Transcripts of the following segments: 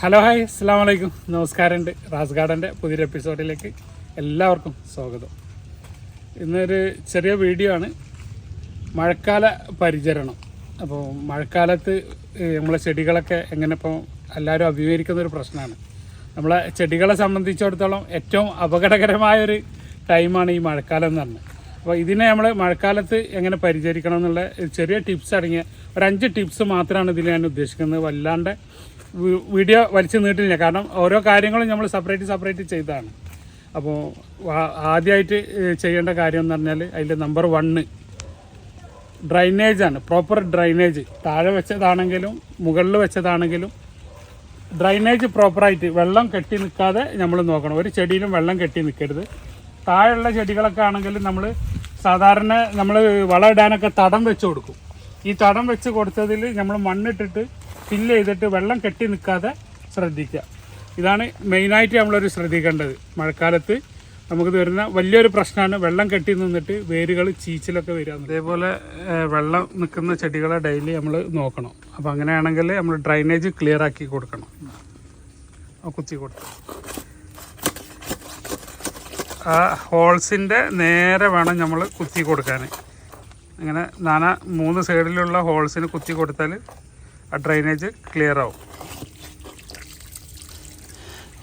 Hello hi അസ്സാം വലൈക്കും നമസ്കാരമുണ്ട്. റാസ് ഗാർഡന്റെ പുതിയൊരു എപ്പിസോഡിലേക്ക് എല്ലാവർക്കും സ്വാഗതം. ഇന്നൊരു ചെറിയ വീഡിയോ ആണ്. മഴക്കാല പരിചരണം. അപ്പോൾ മഴക്കാലത്ത് നമ്മളെ ചെടികളൊക്കെ എങ്ങനെ ഇപ്പോൾ എല്ലാവരും അഭിമുഖീകരിക്കുന്ന ഒരു പ്രശ്നമാണ്. നമ്മളെ ചെടികളെ സംബന്ധിച്ചിടത്തോളം ഏറ്റവും അപകടകരമായൊരു ടൈമാണ് ഈ മഴക്കാലം എന്ന് പറഞ്ഞത് അപ്പോൾ ഇതിനെ നമ്മൾ മഴക്കാലത്ത് എങ്ങനെ പരിചരിക്കണം എന്നുള്ള ചെറിയ ടിപ്സ് അടങ്ങിയ ഒരു അഞ്ച് ടിപ്സ് മാത്രമാണ് ഇതിൽ ഞാൻ ഉദ്ദേശിക്കുന്നത്. വല്ലാണ്ട് വീഡിയോ വലിച്ചു നീട്ടില്ല. കാരണം ഓരോ കാര്യങ്ങളും നമ്മൾ സെപ്പറേറ്റ് സെപ്പറേറ്റ് ചെയ്തതാണ് അപ്പോൾ ആദ്യമായിട്ട് ചെയ്യേണ്ട കാര്യം എന്ന് പറഞ്ഞാൽ അതിന്റെ നമ്പർ വണ്ണ് ഡ്രൈനേജാണ് പ്രോപ്പർ ഡ്രൈനേജ് താഴെ വെച്ചതാണെങ്കിലും മുകളിൽ വെച്ചതാണെങ്കിലും ഡ്രൈനേജ് പ്രോപ്പറായിട്ട് വെള്ളം കെട്ടി നിൽക്കാതെ നമ്മൾ നോക്കണം. ഒരു ചെടിയിലും വെള്ളം കെട്ടി നിൽക്കരുത്. താഴെയുള്ള ചെടികളൊക്കെ ആണെങ്കിലും നമ്മൾ സാധാരണ നമ്മൾ വളം ഇടാനൊക്കെ തടം വെച്ച് കൊടുക്കും. ഈ തടം വെച്ച് കൊടുത്തതിൽ നമ്മൾ മണ്ണിട്ടിട്ട് ഫില്ല് ചെയ്തിട്ട് വെള്ളം കെട്ടി നിൽക്കാതെ ശ്രദ്ധിക്കുക. ഇതാണ് മെയിനായിട്ട് നമ്മളൊരു ശ്രദ്ധിക്കേണ്ടത്. മഴക്കാലത്ത് നമുക്ക് വരുന്ന വലിയൊരു പ്രശ്നമാണ് വെള്ളം കെട്ടി നിന്നിട്ട് വേരുകൾ ചീച്ചിലൊക്കെ വരിക അതേപോലെ വെള്ളം നിൽക്കുന്ന ചെടികളെ ഡെയിലി നമ്മൾ നോക്കണം. അപ്പോൾ അങ്ങനെയാണെങ്കിൽ നമ്മൾ ഡ്രൈനേജ് ക്ലിയർ ആക്കി കൊടുക്കണം. കുത്തി കൊടുക്കണം ആ ഹോൾസിന്റെ നേരെ വേണം നമ്മൾ കുത്തി കൊടുക്കാൻ. അങ്ങനെ നാനാ മൂന്ന് സൈഡിലുള്ള ഹോൾസിന് കുത്തി കൊടുത്താൽ ആ ഡ്രൈനേജ് ക്ലിയർ ആവും.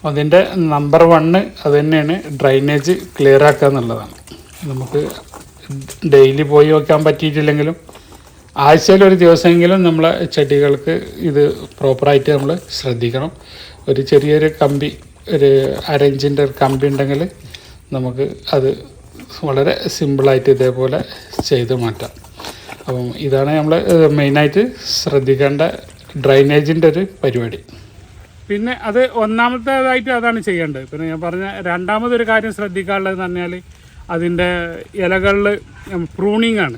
അതിന്റെ നമ്പർ വണ്ണ് അത് തന്നെയാണ് ഡ്രൈനേജ് ക്ലിയർ ആക്കുക എന്നുള്ളതാണ്. നമുക്ക് ഡെയിലി പോയി വയ്ക്കാൻ പറ്റിയിട്ടില്ലെങ്കിലും ആഴ്ചയിൽ ഒരു ദിവസമെങ്കിലും നമ്മളെ ചെടികൾക്ക് ഇത് പ്രോപ്പറായിട്ട് നമ്മൾ ശ്രദ്ധിക്കണം. ഒരു ചെറിയൊരു കമ്പി ഒരു അരഞ്ചിന്റെ ഒരു കമ്പി ഉണ്ടെങ്കിൽ നമുക്ക് അത് വളരെ സിമ്പിളായിട്ട് ഇതേപോലെ ചെയ്ത് മാറ്റാം. അപ്പം ഇതാണ് നമ്മൾ മെയിനായിട്ട് ശ്രദ്ധിക്കേണ്ട ഡ്രൈനേജിന്റെ ഒരു പരിപാടി. പിന്നെ അത് ഒന്നാമത്തേതായിട്ട് അതാണ് ചെയ്യേണ്ടത്. പിന്നെ ഞാൻ പറഞ്ഞ രണ്ടാമതൊരു കാര്യം ശ്രദ്ധിക്കാനുള്ളത് എന്ന് പറഞ്ഞാൽ അതിന്റെ ഇലകളിൽ പ്രൂണിങ് ആണ്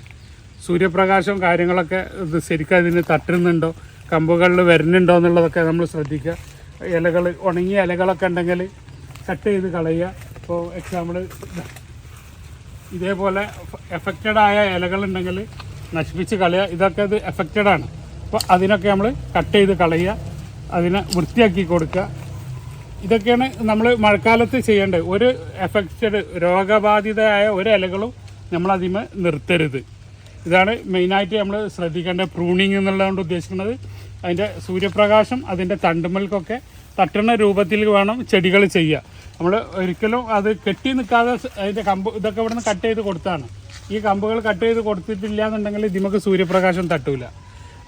സൂര്യപ്രകാശവും കാര്യങ്ങളൊക്കെ ഇത് ശരിക്കും അതിന് തട്ടുന്നുണ്ടോ കമ്പുകളിൽ വരുന്നുണ്ടോ എന്നുള്ളതൊക്കെ നമ്മൾ ശ്രദ്ധിക്കുക. ഇലകൾ ഉണങ്ങിയ ഇലകളൊക്കെ ഉണ്ടെങ്കിൽ കട്ട് ചെയ്ത് കളയുക. ഇപ്പോൾ എക്സാമ്പിൾ ഇതേപോലെ എഫക്റ്റഡ് ആയ ഇലകളുണ്ടെങ്കിൽ നശിപ്പിച്ച് കളയുക. ഇതൊക്കെ അത് എഫക്റ്റഡ് ആണ്. അപ്പോൾ അതിനൊക്കെ നമ്മൾ കട്ട് ചെയ്ത് കളയുക. അതിനെ വൃത്തിയാക്കി കൊടുക്കുക. ഇതൊക്കെയാണ് നമ്മൾ മഴക്കാലത്ത് ചെയ്യേണ്ടത്. ഒരു എഫക്റ്റഡ് രോഗബാധിതയായ ഒരു ഇലകളും നമ്മൾ അതിമ നിർത്തരുത്. ഇതാണ് മെയിനായിട്ട് നമ്മൾ ശ്രദ്ധിക്കേണ്ട പ്രൂണിങ് എന്നുള്ളതുകൊണ്ട് ഉദ്ദേശിക്കുന്നത്. അതിന്റെ സൂര്യപ്രകാശം അതിന്റെ തണ്ടുമ്മൽക്കൊക്കെ തട്ടുന്ന രൂപത്തിൽ വേണം ചെടികൾ ചെയ്യുക. നമ്മൾ ഒരിക്കലും അത് കെട്ടി നിൽക്കാതെ അതിന്റെ കമ്പ് ഇതൊക്കെ ഇവിടുന്ന് കട്ട് ചെയ്ത് കൊടുത്താണ് ഈ കമ്പുകൾ കട്ട് ചെയ്ത് കൊടുത്തിട്ടില്ല എന്നുണ്ടെങ്കിൽ ഇതിമക്ക് സൂര്യപ്രകാശം തട്ടൂല.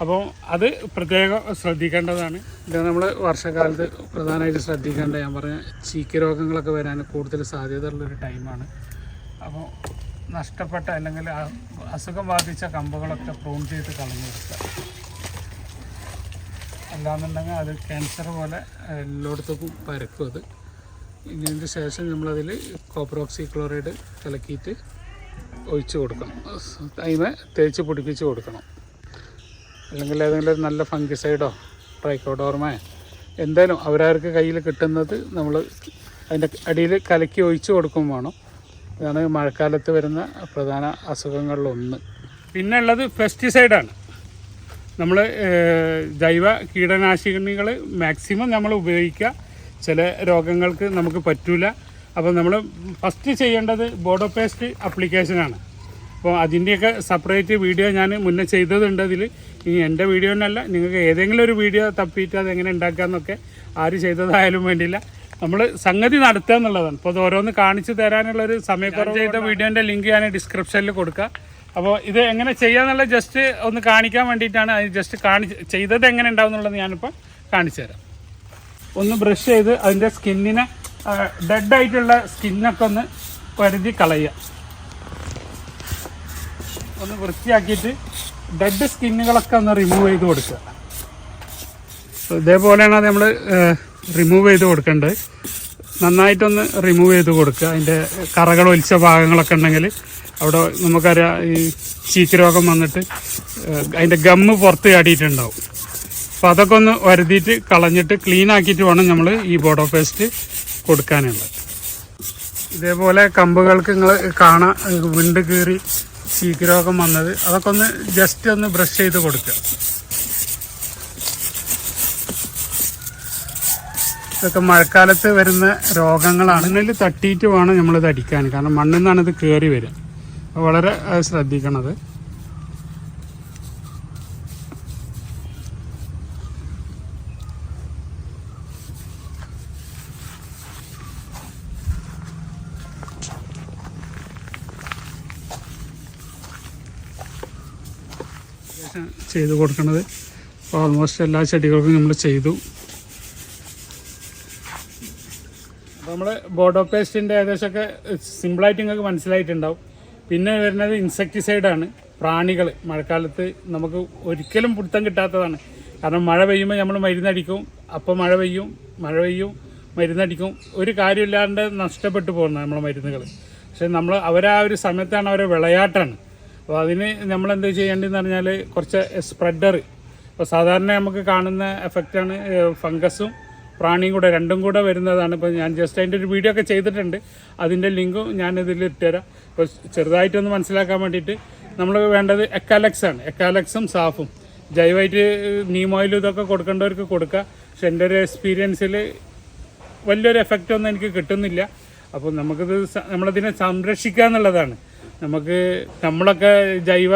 അപ്പോൾ അത് പ്രത്യേകം ശ്രദ്ധിക്കേണ്ടതാണ്. ഇത് നമ്മൾ വർഷകാലത്ത് പ്രധാനമായിട്ട് ശ്രദ്ധിക്കേണ്ട ഞാൻ പറഞ്ഞ ചീക്ക് രോഗങ്ങളൊക്കെ വരാൻ കൂടുതൽ സാധ്യതയുള്ളൊരു ടൈമാണ്. അപ്പോൾ നഷ്ടപ്പെട്ട അല്ലെങ്കിൽ അസുഖം ബാധിച്ച കമ്പുകളൊക്കെ പ്രൂൺ ചെയ്ത് കളഞ്ഞു കൊടുക്കുക. അല്ലാന്നുണ്ടെങ്കിൽ അത് ക്യാൻസർ പോലെ എല്ലായിടത്തേക്കും പരക്കും അത്. ഇതിന് ശേഷം നമ്മളതിൽ കോപ്പറോക്സി ക്ലോറൈഡ് കലക്കിയിട്ട് ഒഴിച്ച് കൊടുക്കണം. അതിന് തേച്ച് പിടിപ്പിച്ച് കൊടുക്കണം. അല്ലെങ്കിൽ ഏതെങ്കിലും ഒരു നല്ല ഫംഗിസൈഡോ ട്രൈക്കോഡോർമയോ എന്തായാലും അവരവർക്ക് കയ്യിൽ കിട്ടുന്നത് നമ്മൾ അതിന്റെ അടിയിൽ കലക്കി ഒഴിച്ച് കൊടുക്കും വേണം. ഇതാണ് മഴക്കാലത്ത് വരുന്ന പ്രധാന അസുഖങ്ങളിലൊന്ന്. പിന്നെ ഉള്ളത് പെസ്റ്റിസൈഡാണ് നമ്മൾ ജൈവ കീടനാശിനികൾ മാക്സിമം നമ്മൾ ഉപയോഗിക്കുക. ചില രോഗങ്ങൾക്ക് നമുക്ക് പറ്റൂല. അപ്പോൾ നമ്മൾ ഫസ്റ്റ് ചെയ്യേണ്ടത് ബോഡോ പേസ്റ്റ് അപ്ലിക്കേഷനാണ് അപ്പോൾ അതിന്റെയൊക്കെ സെപ്പറേറ്റ് വീഡിയോ ഞാൻ മുന്നേ ചെയ്തതുണ്ട് അതിൽ ഇനി എന്റെ വീഡിയോ തന്നെയല്ല നിങ്ങൾക്ക് ഏതെങ്കിലും ഒരു വീഡിയോ തപ്പിയിട്ട് അതെങ്ങനെ ഉണ്ടാക്കാമെന്നൊക്കെ ആര് ചെയ്തതായാലും വേണ്ടിയില്ല. നമ്മൾ സംഗതി നടത്തുക എന്നുള്ളതാണ്. അപ്പോൾ അത് ഓരോന്ന് കാണിച്ചു തരാനുള്ളൊരു സമയക്കുറവ് ചെയ്ത വീഡിയോന്റെ ലിങ്ക് ഞാൻ ഡിസ്ക്രിപ്ഷനിൽ കൊടുക്കുക അപ്പോൾ ഇത് എങ്ങനെ ചെയ്യാന്നുള്ള ജസ്റ്റ് ഒന്ന് കാണിക്കാൻ വേണ്ടിയിട്ടാണ് അത് ജസ്റ്റ് കാണിച്ച് ചെയ്തത് എങ്ങനെ ഉണ്ടാവും എന്നുള്ളത് ഞാനിപ്പോൾ കാണിച്ചു തരാം. ഒന്ന് ബ്രഷ് ചെയ്ത് അതിന്റെ സ്കിന്നിനെ ഡെഡ് ആയിട്ടുള്ള സ്കിന്നൊക്കെ ഒന്ന് പരിധി കളയുക. ഒന്ന് വൃത്തിയാക്കിയിട്ട് ഡെഡ് സ്കിന്നുകളൊക്കെ ഒന്ന് റിമൂവ് ചെയ്ത് കൊടുക്കുക. ഇതേപോലെയാണ് അത് നമ്മൾ റിമൂവ് ചെയ്ത് കൊടുക്കേണ്ടത്. നന്നായിട്ടൊന്ന് റിമൂവ് ചെയ്ത് കൊടുക്കുക. അതിന്റെ കറകൾ ഒലിച്ച ഭാഗങ്ങളൊക്കെ ഉണ്ടെങ്കിൽ അവിടെ നമുക്കറിയാം ഈ ചീക്ക് രോഗം വന്നിട്ട് അതിന്റെ ഗമ്മ് പുറത്ത് ചാടിയിട്ടുണ്ടാവും. അപ്പോൾ അതൊക്കെ ഒന്ന് വരുതിയിട്ട് കളഞ്ഞിട്ട് ക്ലീൻ ആക്കിയിട്ട് വേണം നമ്മൾ ഈ ബോഡോ പേസ്റ്റ് കൊടുക്കാനുള്ളത് ഇതേപോലെ കമ്പുകൾക്ക് നിങ്ങൾ കാണാം വിണ്ട് കീറി ചീക്ക് രോഗം വന്നത് അതൊക്കെ ഒന്ന് ജസ്റ്റ് ഒന്ന് ബ്രഷ് ചെയ്ത് കൊടുക്കുക ഇതൊക്കെ മഴക്കാലത്ത് വരുന്ന രോഗങ്ങളാണ്. മണ്ണിൽ തട്ടിയിട്ട് വേണം നമ്മളിത് അടിക്കാൻ കാരണം മണ്ണിൽ നിന്നാണ് ഇത് കയറി വരിക വളരെ ശ്രദ്ധിക്കണത്. ചെയ്ത് കൊടുക്കുന്നത് അപ്പോൾ ഓൾമോസ്റ്റ് എല്ലാ ചെടികൾക്കും നമ്മൾ ചെയ്തു. അപ്പോൾ നമ്മൾ ബോഡോ പേസ്റ്റിന്റെ ഏകദേശമൊക്കെ സിമ്പിളായിട്ട് നിങ്ങൾക്ക് മനസ്സിലായിട്ടുണ്ടാവും. പിന്നെ വരുന്നത് ഇൻസെക്ടിസൈഡാണ്. പ്രാണികൾ മഴക്കാലത്ത് നമുക്ക് ഒരിക്കലും പിടുത്തം കിട്ടാത്തതാണ്. കാരണം മഴ പെയ്യുമ്പോൾ നമ്മൾ മരുന്നടിക്കും. അപ്പോൾ മഴ പെയ്യും മഴ പെയ്യും മരുന്നടിക്കും. ഒരു കാര്യമില്ലാണ്ട് നഷ്ടപ്പെട്ടു പോകുന്നത് നമ്മളെ മരുന്നുകൾ പക്ഷെ നമ്മൾ അവരാ ഒരു സമയത്താണ് അവരെ വിളയാട്ടാണ്. അപ്പോൾ അതിന് നമ്മൾ എന്ത് ചെയ്യേണ്ടതെന്ന് പറഞ്ഞാൽ കുറച്ച് സ്പ്രെഡർ ഇപ്പോൾ സാധാരണ നമുക്ക് കാണുന്ന എഫക്റ്റാണ് ഫംഗസും പ്രാണിയും കൂടെ രണ്ടും കൂടെ വരുന്നതാണ്. ഇപ്പോൾ ഞാൻ ജസ്റ്റ് അതിന്റെ ഒരു വീഡിയോ ഒക്കെ ചെയ്തിട്ടുണ്ട്. അതിന്റെ ലിങ്കും ഞാൻ ഇതിൽ ഇട്ടുതരാം. അപ്പോൾ ചെറുതായിട്ടൊന്ന് മനസ്സിലാക്കാൻ വേണ്ടിയിട്ട് നമ്മൾ വേണ്ടത് എക്കാലക്സ് ആണ്. എക്കാലക്സും സാഫും ജൈവമായിട്ട് ഓയിലും ഇതൊക്കെ കൊടുക്കേണ്ടവർക്ക് കൊടുക്കുക പക്ഷെ എന്റെ ഒരു എക്സ്പീരിയൻസിൽ വലിയൊരു എഫക്റ്റ് ഒന്നും എനിക്ക് കിട്ടുന്നില്ല. അപ്പോൾ നമുക്കിത് നമ്മളതിനെ സംരക്ഷിക്കുക എന്നുള്ളതാണ് നമുക്ക് നമ്മളൊക്കെ ജൈവ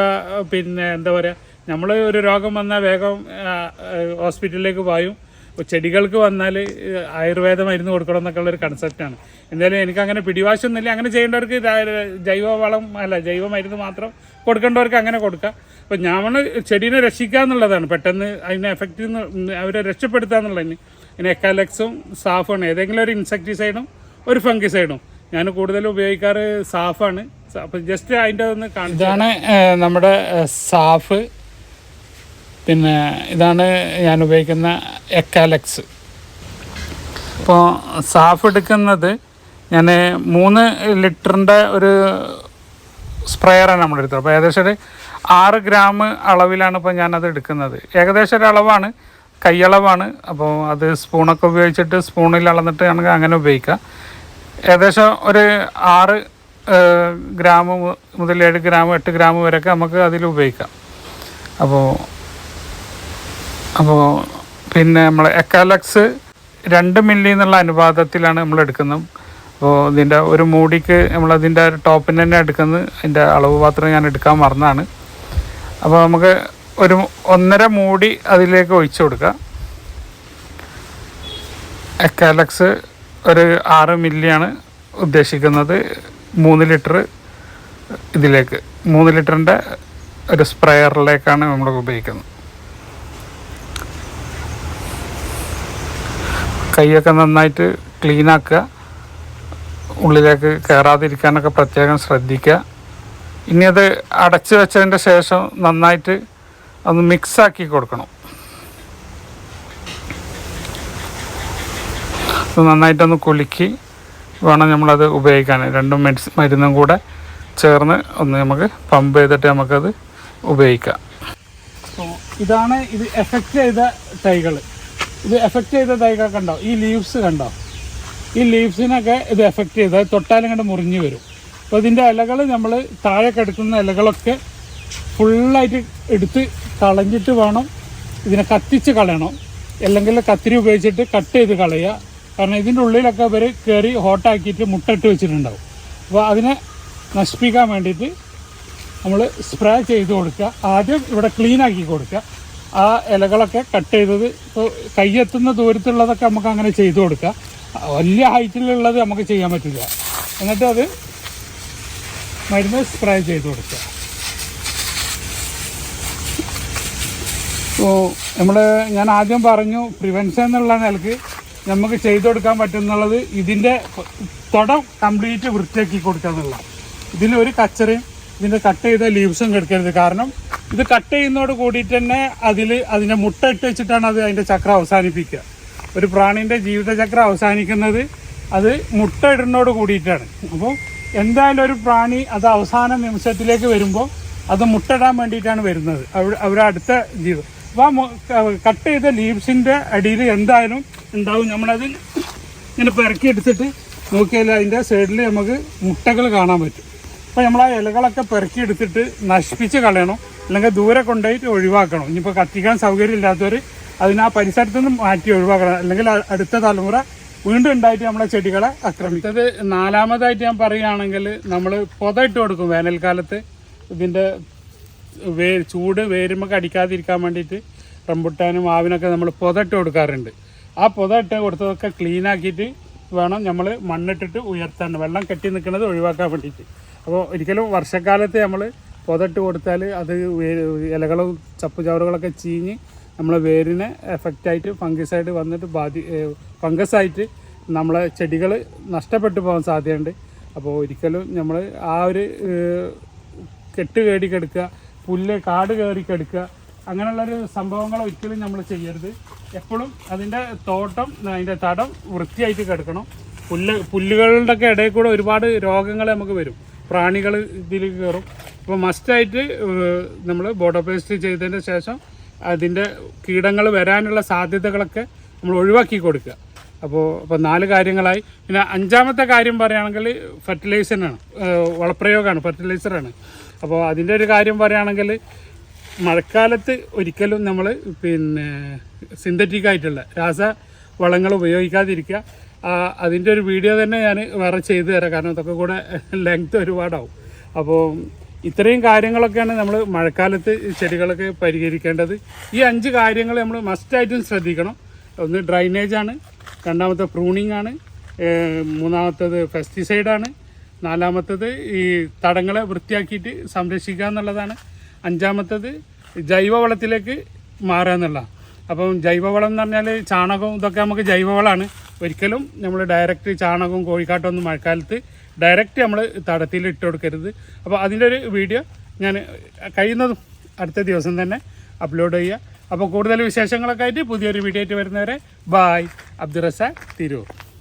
പിന്നെ എന്താ പറയുക നമ്മൾ ഒരു രോഗം വന്നാൽ വേഗം ഹോസ്പിറ്റലിലേക്ക് പായും. ചെടികൾക്ക് വന്നാൽ ആയുർവേദ മരുന്ന് കൊടുക്കണം എന്നൊക്കെ ഉള്ളൊരു കൺസെപ്റ്റാണ് എന്തായാലും എനിക്ക് അങ്ങനെ പിടിവാശൊന്നുമില്ല അങ്ങനെ ചെയ്യേണ്ടവർക്ക് ജൈവവളം ജൈവ വളം അല്ല ജൈവ മരുന്ന് മാത്രം കൊടുക്കേണ്ടവർക്ക് അങ്ങനെ കൊടുക്കാം. അപ്പോൾ ഞാൻ ചെടീനെ രക്ഷിക്കുക എന്നുള്ളതാണ്. പെട്ടെന്ന് അതിനെ എഫക്റ്റ് അവരെ രക്ഷപ്പെടുത്തുക എന്നുള്ളതിന് പിന്നെ എക്കാലക്സും സാഫാണ് ഏതെങ്കിലും ഒരു ഇൻസെക്ടിസൈഡും ഒരു ഫംഗിസൈഡും ഞാൻ കൂടുതലും ഉപയോഗിക്കാറ് സാഫാണ്. ജസ്റ്റ് അതിന്റെ ഒന്ന് ഇതാണ് നമ്മുടെ സാഫ്. പിന്നെ ഇതാണ് ഞാൻ ഉപയോഗിക്കുന്ന എക്കാലക്സ്. അപ്പോൾ സാഫ് എടുക്കുന്നത് ഞാൻ മൂന്ന് ലിറ്ററിന്റെ ഒരു സ്പ്രെയറാണ് നമ്മൾ എടുത്തത് അപ്പോൾ ഏകദേശം ഒരു ആറ് ഗ്രാം അളവിലാണ് ഇപ്പോൾ ഞാനത് എടുക്കുന്നത്. ഏകദേശം ഒരു അളവാണ് കൈയളവാണ് അപ്പോൾ അത് സ്പൂണൊക്കെ ഉപയോഗിച്ചിട്ട് സ്പൂണിൽ അളന്നിട്ട് നമുക്ക് അങ്ങനെ ഉപയോഗിക്കാം. ഏകദേശം ഒരു ആറ് ഗ്രാം മുതൽ ഏഴ് ഗ്രാം എട്ട് ഗ്രാം വരെയൊക്കെ നമുക്ക് അതിൽ ഉപയോഗിക്കാം. അപ്പോൾ അപ്പോൾ പിന്നെ നമ്മൾ എക്കാലക്സ് രണ്ട് മില്ലി എന്നുള്ള അനുപാതത്തിലാണ് നമ്മൾ എടുക്കുന്നത്. അപ്പോൾ ഇതിന്റെ ഒരു മൂടിക്ക് നമ്മളതിന്റെ ടോപ്പിന് തന്നെ എടുക്കുന്നത്. അതിന്റെ അളവ് പാത്രം ഞാൻ എടുക്കാൻ മറന്നാണ്. അപ്പോൾ നമുക്ക് ഒരു ഒന്നര മൂടി അതിലേക്ക് ഒഴിച്ചു കൊടുക്കുക. എക്കാലക്സ് ഒരു ആറ് മില്ലിയാണ് ഉദ്ദേശിക്കുന്നത്. മൂന്ന് ലിറ്റർ ഇതിലേക്ക്. മൂന്ന് ലിറ്ററിന്റെ ഒരു സ്പ്രെയറിലേക്കാണ് നമ്മൾ ഉപയോഗിക്കുന്നത്. കൈയൊക്കെ നന്നായിട്ട് ക്ലീൻ ആക്കുക. ഉള്ളിലേക്ക് കയറാതിരിക്കാനൊക്കെ പ്രത്യേകം ശ്രദ്ധിക്കുക. ഇനി അത് അടച്ചു വെച്ചതിന്റെ ശേഷം നന്നായിട്ട് ഒന്ന് മിക്സാക്കി കൊടുക്കണം. നന്നായിട്ടൊന്ന് കുലുക്കി വേണം നമ്മളത് ഉപയോഗിക്കാൻ. രണ്ടും മെഡിസിൻ മരുന്നും കൂടെ ചേർന്ന് ഒന്ന് നമുക്ക് പമ്പ് ചെയ്തിട്ട് നമുക്കത് ഉപയോഗിക്കാം. ഇതാണ് ഇത് എഫക്റ്റ് ചെയ്ത തൈകൾ ഇത് എഫക്റ്റ് ചെയ്ത തൈകൾ കണ്ടോ? ഈ ലീവ്സ് കണ്ടോ? ഈ ലീവ്സിനൊക്കെ ഇത് എഫക്റ്റ് ചെയ്ത് തൊട്ടാലും കണ്ട് മുറിഞ്ഞു വരും. അപ്പോൾ ഇതിന്റെ ഇലകൾ നമ്മൾ താഴെ കിടക്കുന്ന ഇലകളൊക്കെ ഫുള്ളായിട്ട് എടുത്ത് കളഞ്ഞിട്ട് വേണം ഇതിനെ കത്തിച്ച് കളയണം. അല്ലെങ്കിൽ കത്തിരി ഉപയോഗിച്ചിട്ട് കട്ട് ചെയ്ത് കളയുക. കാരണം ഇതിന്റെ ഉള്ളിലൊക്കെ ഇവർ കയറി ഹോട്ടാക്കിയിട്ട് മുട്ടിട്ട് വെച്ചിട്ടുണ്ടാവും. അപ്പോൾ അതിനെ നശിപ്പിക്കാൻ വേണ്ടിയിട്ട് നമ്മൾ സ്പ്രേ ചെയ്ത് കൊടുക്കുക. ആദ്യം ഇവിടെ ക്ലീൻ ആക്കി കൊടുക്കുക. ആ ഇലകളൊക്കെ കട്ട് ചെയ്തത് ഇപ്പോൾ കൈയെത്തുന്ന ദൂരത്തുള്ളതൊക്കെ നമുക്ക് അങ്ങനെ ചെയ്ത് കൊടുക്കുക. വലിയ ഹൈറ്റിലുള്ളത് നമുക്ക് ചെയ്യാൻ പറ്റില്ല. എന്നിട്ട് അത് മരുന്ന് സ്പ്രേ ചെയ്ത് കൊടുക്കുക. ഓ നമ്മൾ ഞാൻ ആദ്യം പറഞ്ഞു പ്രിവെൻഷൻ എന്നുള്ള നിലയ്ക്ക് നമുക്ക് ചെയ്തു കൊടുക്കാൻ പറ്റുന്നുള്ളത് ഇതിന്റെ തുടം കംപ്ലീറ്റ് വൃത്തിയാക്കി കൊടുക്കുക എന്നുള്ള ഇതിലൊരു കച്ചറയും ഇതിന്റെ കട്ട് ചെയ്ത ലീവ്സും കെടുക്കരുത്. കാരണം ഇത് കട്ട് ചെയ്യുന്നതോട് കൂടിയിട്ട് തന്നെ അതിൽ അതിന്റെ മുട്ട ഇട്ട് വെച്ചിട്ടാണ് അത് അതിന്റെ ചക്രം അവസാനിപ്പിക്കുക. ഒരു പ്രാണിന്റെ ജീവിതചക്രം അവസാനിക്കുന്നത് അത് മുട്ട ഇടുന്നതോട് കൂടിയിട്ടാണ്. അപ്പോൾ എന്തായാലും ഒരു പ്രാണി അത് അവസാന നിമിഷത്തിലേക്ക് വരുമ്പോൾ അത് മുട്ടയിടാൻ വേണ്ടിയിട്ടാണ് വരുന്നത്. അവർ അവരുടെ അടുത്ത ജീവിതം. കട്ട് ചെയ്ത ലീവ്സിന്റെ അടിയിൽ എന്തായാലും ഉണ്ടാവും. നമ്മളത് ഇങ്ങനെ പെറുക്കി എടുത്തിട്ട് നോക്കിയാൽ അതിന്റെ സൈഡിൽ നമുക്ക് മുട്ടകൾ കാണാൻ പറ്റും. അപ്പോൾ നമ്മൾ ആ ഇലകളൊക്കെ പെറുക്കി എടുത്തിട്ട് നശിപ്പിച്ച് കളയണം. അല്ലെങ്കിൽ ദൂരെ കൊണ്ടുപോയിട്ട് ഒഴിവാക്കണം. ഇനിയിപ്പോൾ കത്തിക്കാൻ സൗകര്യം ഇല്ലാത്തവർ അതിന് ആ പരിസരത്തു നിന്ന് മാറ്റി ഒഴിവാക്കണം. അല്ലെങ്കിൽ അടുത്ത തലമുറ വീണ്ടും ഉണ്ടായിട്ട് നമ്മളെ ചെടികളെ ആക്രമിച്ചത് നാലാമതായിട്ട് ഞാൻ പറയുകയാണെങ്കിൽ നമ്മൾ പുത ഇട്ട് കൊടുക്കും വേനൽക്കാലത്ത് ഇതിന്റെ വേ ചൂട് വേരുമ്പോൾ അടിക്കാതിരിക്കാൻ വേണ്ടിയിട്ട് റംബുട്ടാനും മാവിനൊക്കെ നമ്മൾ പുതട്ട് കൊടുക്കാറുണ്ട്. ആ പുതട്ട് കൊടുത്തതൊക്കെ ക്ലീൻ ആക്കിയിട്ട് വേണം നമ്മൾ മണ്ണിട്ടിട്ട് ഉയർത്താൻ വെള്ളം കെട്ടി നിൽക്കുന്നത് ഒഴിവാക്കാൻ വേണ്ടിയിട്ട്. അപ്പോൾ ഒരിക്കലും വർഷക്കാലത്ത് നമ്മൾ പുതട്ട് കൊടുത്താൽ അത് ഇലകളും ചപ്പ് ചവറുകളൊക്കെ ചീഞ്ഞ് നമ്മളെ വേരിനെ എഫക്റ്റായിട്ട് ഫംഗസായിട്ട് വന്നിട്ട് ബാധി ഫംഗസായിട്ട് നമ്മളെ ചെടികൾ നഷ്ടപ്പെട്ടു പോകാൻ സാധ്യതയുണ്ട്. അപ്പോൾ ഒരിക്കലും നമ്മൾ ആ ഒരു കെട്ട് കെടുക്കുക പുല്ല് കാട് കയറി കെടുക്കുക. അങ്ങനെയുള്ളൊരു സംഭവങ്ങൾ ഒരിക്കലും നമ്മൾ ചെയ്യരുത്. എപ്പോഴും അതിന്റെ തോട്ടം അതിന്റെ തടം വൃത്തിയായിട്ട് കിടക്കണം. പുല്ല് പുല്ലുകളുടെ ഒക്കെ ഇടയിൽ കൂടെ ഒരുപാട് രോഗങ്ങൾ നമുക്ക് വരും. പ്രാണികൾ ഇതിൽ കയറും. അപ്പോൾ മസ്റ്റായിട്ട് നമ്മൾ ബോഡോ പേസ്റ്റ് ചെയ്തതിന് ശേഷം അതിന്റെ കീടങ്ങൾ വരാനുള്ള സാധ്യതകളൊക്കെ നമ്മൾ ഒഴിവാക്കി കൊടുക്കുക. അപ്പോൾ അപ്പോൾ നാല് കാര്യങ്ങളായി. പിന്നെ അഞ്ചാമത്തെ കാര്യം പറയുകയാണെങ്കിൽ ഫെർട്ടിലൈസറാണ് വളപ്രയോഗമാണ് ഫെർട്ടിലൈസറാണ് അപ്പോൾ അതിന്റെ ഒരു കാര്യം പറയുകയാണെങ്കിൽ മഴക്കാലത്ത് ഒരിക്കലും നമ്മൾ പിന്നെ സിന്തറ്റിക് ആയിട്ടുള്ള രാസ വളങ്ങൾ ഉപയോഗിക്കാതിരിക്കുക. അതിന്റെ ഒരു വീഡിയോ തന്നെ ഞാൻ വേറെ ചെയ്തു തരാം. കാരണം ഇതൊക്കെ കൂടെ ലെങ്ത് ഒരുപാടാവും. അപ്പോൾ ഇത്രയും കാര്യങ്ങളൊക്കെയാണ് നമ്മൾ മഴക്കാലത്ത് ചെടികളൊക്കെ പരിഹരിക്കേണ്ടത്. ഈ അഞ്ച് കാര്യങ്ങൾ നമ്മൾ മസ്റ്റായിട്ടും ശ്രദ്ധിക്കണം. ഒന്ന് ഡ്രൈനേജാണ് രണ്ടാമത്തെ പ്രൂണിംഗ് ആണ് മൂന്നാമത്തേത് പെസ്റ്റിസൈഡാണ് നാലാമത്തേത് ഈ തടങ്ങളെ വൃത്തിയാക്കിയിട്ട് സംരക്ഷിക്കുക എന്നുള്ളതാണ്. അഞ്ചാമത്തേത് ജൈവവളത്തിലേക്ക് മാറുക എന്നുള്ളതാണ് അപ്പം ജൈവവളം എന്ന് പറഞ്ഞാൽ ചാണകവും ഇതൊക്കെ നമുക്ക് ജൈവവളമാണ് ഒരിക്കലും നമ്മൾ ഡയറക്റ്റ് ചാണകവും കോഴിക്കാട്ടൊന്നും മഴക്കാലത്ത് ഡയറക്റ്റ് നമ്മൾ തടത്തിൽ ഇട്ട് കൊടുക്കരുത്. അപ്പോൾ അതിന്റെ ഒരു വീഡിയോ ഞാൻ കഴിയുന്നതും അടുത്ത ദിവസം തന്നെ അപ്ലോഡ് ചെയ്യുക. അപ്പോൾ കൂടുതൽ വിശേഷങ്ങളൊക്കെ ആയിട്ട് പുതിയൊരു വീഡിയോ ആയിട്ട് വരുന്നവരെ ബായ് അബ്ദുറസ തിരൂർ.